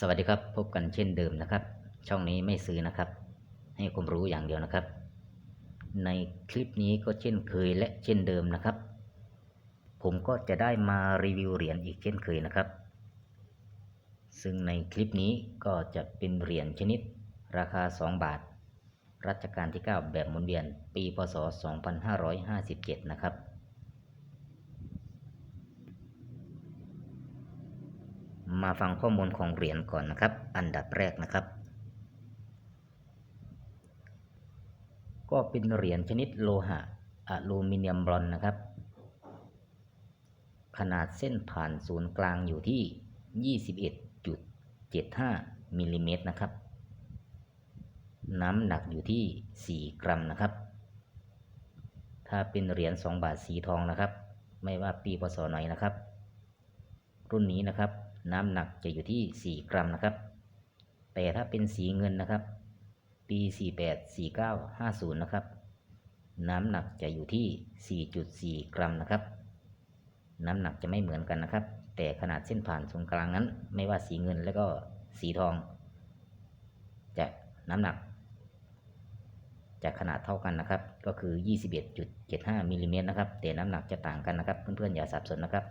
สวัสดีครับ พบกันเช่นเดิมนะครับ ช่องนี้ไม่ซื้อนะครับ ให้ความรู้อย่างเดียวนะครับ ในคลิปนี้ก็เช่นเคยและเช่นเดิมนะครับ ผมก็จะได้มารีวิวเหรียญอีกเช่นเคยนะครับ ซึ่งในคลิปนี้ก็จะเป็นเหรียญชนิด ราคา 2 บาท รัชกาลที่ 9 แบบหมุนเวียน ปีพศ 2557 นะครับ มาฟังข้อมูลของเหรียญก่อนนะครับ อันดับแรกนะครับ ก็เป็นเหรียญชนิดโลหะอลูมิเนียมบรอนนะครับ ขนาดเส้นผ่านศูนย์กลางอยู่ที่ 21.75มิลลิเมตรนะครับ น้ำหนักอยู่ที่ 4 กรัมนะครับ ถ้าเป็นเหรียญ2บาทสีทองนะครับ ไม่ว่าปีพศไหนนะครับ รุ่นนี้นะครับ น้ำหนักจะอยู่ที่ 4 กรัมนะครับ แต่ถ้าเป็นสีเงินนะครับ ปี 48 49 50 นะครับ น้ำหนักจะอยู่ที่ 4.4 กรัมนะครับ น้ำหนักจะไม่เหมือนกันนะครับ แต่ขนาดเส้นผ่านศูนย์กลางนั้น ไม่ว่าสีเงินและก็สีทอง จะน้ำหนัก จะขนาดเท่ากันนะครับ ก็คือ 21.75มิลลิเมตรนะครับ แต่น้ำหนักจะต่างกันนะครับ เพื่อนๆอย่าสับสนนะครับ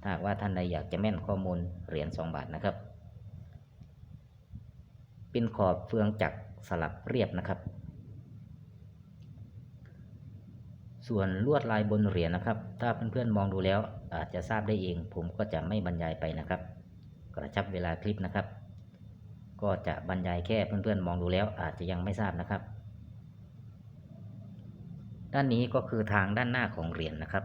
ถ้าหากว่าท่านใดอยากจะแม่นข้อมูลเหรียญ2บาทนะครับ เป็นขอบเฟืองจักสลับเรียบนะครับ ส่วนลวดลายบนเหรียญนะครับ ถ้าเพื่อนๆมองดูแล้วอาจจะทราบได้เอง ผมก็จะไม่บรรยายไปนะครับ กระชับเวลาคลิปนะครับ ก็จะบรรยายแค่เพื่อนๆมองดูแล้วอาจจะยังไม่ทราบนะครับ ด้านนี้ก็คือทางด้านหน้าของเหรียญนะครับ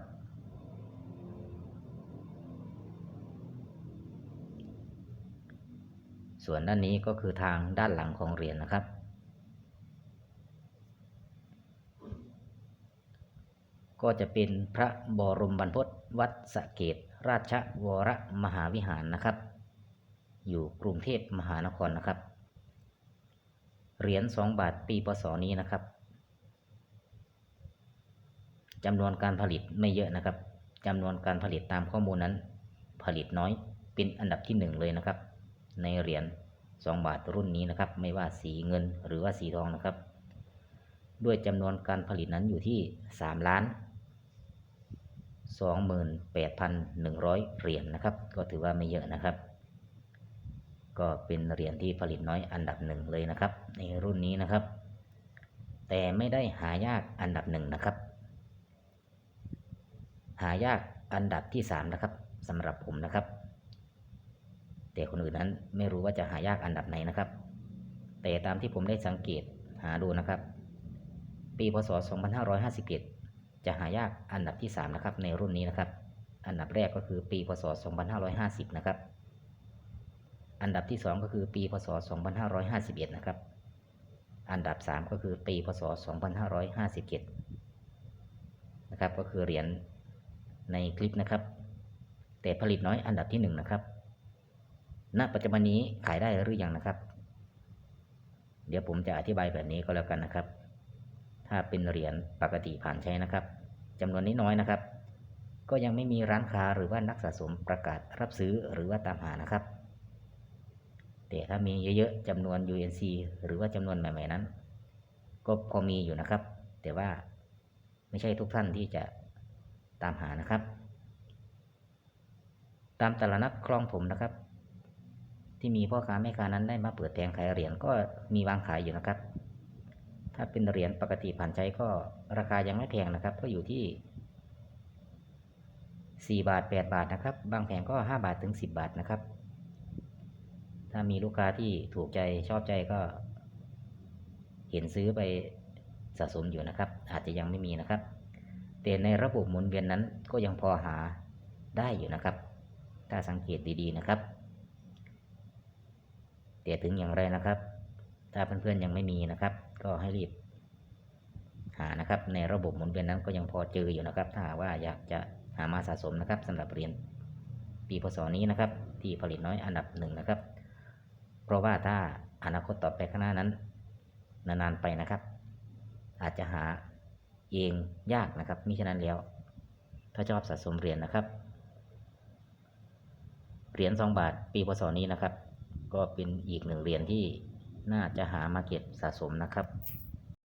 ส่วนด้านนี้ก็คือทางด้านหลังของเหรียญนะครับ ก็จะเป็นพระบรมบรรพตวัดสะเกตราชวรมหาวิหารนะครับ อยู่กรุงเทพมหานครนะครับ เหรียญ2บาทปีพศนี้นะครับจำนวนการผลิตไม่เยอะนะครับจำนวนการผลิตตามข้อมูลนั้น ผลิตน้อยเป็นอันดับที่หนึ่งเลยนะครับ ในเหรียญ2 บาทรุ่นนี้นะครับ ไม่ว่าสีเงินหรือว่าสีทองนะครับ ด้วยจำนวนการผลิตนั้นอยู่ที่ 3 ล้าน 28,100 เหรียญนนะครับ ก็ถือว่าไม่เยอะนะครับ ก็เป็นเหรียญที่ผลิตน้อยอันดับหนึ่งเลยนะครับ ในรุ่นนี้นะครับ แต่ไม่ได้หายากอันดับหนึ่งนะครับ หายากอันดับที่สามนะครับสำหรับผมนะครับ แต่คนอื่นนั้นไม่รู้ว่าจะหายากอันดับไหนนะครับ แต่ตามที่ผมได้สังเกตหาดูนะครับ ปีพศ 2557จะหายากอันดับที่ 3 นะครับ ในรุ่นนี้นะครับ อันดับแรกก็คือปีพศ 2550 นะครับ อันดับที่ 2 ก็คือปีพศ 2551 นะครับ อันดับ 3 ก็คือปีพศ 2557 นะครับ ก็คือเหรียญในคลิปนะครับ แต่ผลิตน้อยอันดับที่ 1 นะครับ ณปัจจุบันนี้ขายได้หรือยังนะครับ เดี๋ยวผมจะอธิบายแบบนี้ก็แล้วกันนะครับ ถ้าเป็นเหรียญปกติผ่านใช้นะครับจำนวนนี้น้อยนะครับ ก็ยังไม่มีร้านค้าหรือว่านักสะสมประกาศรับซื้อหรือว่าตามหานะครับ แต่ถ้ามีเยอะๆจำนวน UNC หรือว่าจำนวนใหม่ๆนั้น ก็พอมีอยู่นะครับ แต่ว่าไม่ใช่ทุกท่านที่จะตามหานะครับ ตามตลาดนัดคลองถมนะครับ ที่มีพ่อค้าแม่ค้านั้นได้มาเปิดแผงขายเหรียญก็มีวางขายอยู่นะครับ ถ้าเป็นเหรียญปกติผ่านใช้ก็ราคายังไม่แพงนะครับ ก็อยู่ที่ 4 บาท 8 บาทนะครับ บางแผงก็ 5 บาทถึง 10 บาทนะครับ ถ้ามีลูกค้าที่ถูกใจชอบใจก็ เห็นซื้อไปสะสมอยู่นะครับ อาจจะยังไม่มีนะครับ แต่ในระบบหมุนเวียนนั้นก็ยังพอหาได้อยู่นะครับ ถ้าสังเกตดีๆนะครับ แต่ถึงอย่างไรนะครับ ถ้าเพื่อนๆยังไม่มีนะครับ ก็ให้รีบ หานะครับ ในระบบหมุนเวียนนั้นก็ยังพอเจออยู่นะครับ ถ้าหากว่าอยากจะหามาสะสมนะครับสำหรับเหรียญปีพศนี้นะครับ ที่ผลิตน้อยอันดับหนึ่งนะครับ เพราะว่าถ้าอนาคตต่อไปข้างหน้านั้น นานๆไปนะครับ อาจจะหาเองยากนะครับมิฉะนั้นแล้ว ถ้าชอบสะสมเหรียญนะครับเหรียญ2บาท ปีพศนี้นะครับ ก็เป็นอีกหนึ่งเหรียญที่น่าจะหามาเก็บสะสมนะครับ